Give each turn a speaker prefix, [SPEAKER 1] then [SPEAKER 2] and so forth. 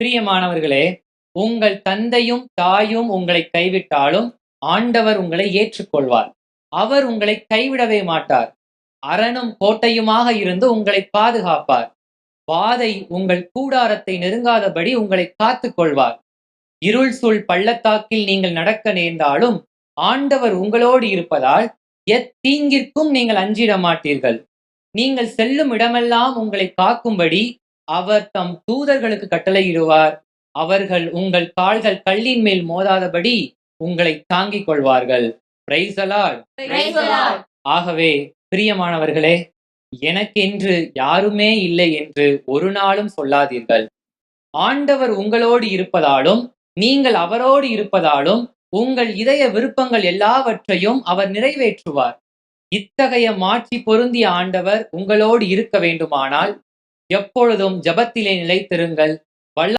[SPEAKER 1] பிரியமானவர்களே உங்கள் தந்தையும் தாயும் உங்களை கைவிட்டாலும் ஆண்டவர் உங்களை ஏற்றுக்கொள்வார். அவர் உங்களை கைவிடவே மாட்டார். அரணும் கோட்டையுமாக இருந்து உங்களை பாதுகாப்பார். வாதை உங்கள் கூடாரத்தை நெருங்காதபடி உங்களை காத்துக் கொள்வார் இருள் சூழ் பள்ளத்தாக்கில் நீங்கள் நடக்க நேர்ந்தாலும் ஆண்டவர் உங்களோடு இருப்பதால் எத்தீங்கிற்கும் நீங்கள் அஞ்சிட மாட்டீர்கள். நீங்கள் செல்லும் இடமெல்லாம் உங்களை காக்கும்படி அவர் தம் தூதர்களுக்கு கட்டளையிடுவார். அவர்கள் உங்கள் கால்கள் கல்லின் மேல் மோதாதபடி உங்களை தாங்கிக் கொள்வார்கள். ஆகவே பிரியமானவர்களே எனக்கென்று யாருமே இல்லை என்று ஒரு நாளும் சொல்லாதீர்கள். ஆண்டவர் உங்களோடு இருப்பதாலும் நீங்கள் அவரோடு இருப்பதாலும் உங்கள் இதய விருப்பங்கள் எல்லாவற்றையும் அவர் நிறைவேற்றுவார். இத்தகைய மாட்சி பொருந்திய ஆண்டவர் உங்களோடு இருக்க வேண்டுமானால் எப்பொழுதும் ஜெபத்திலே நிலைத்திருங்கள்.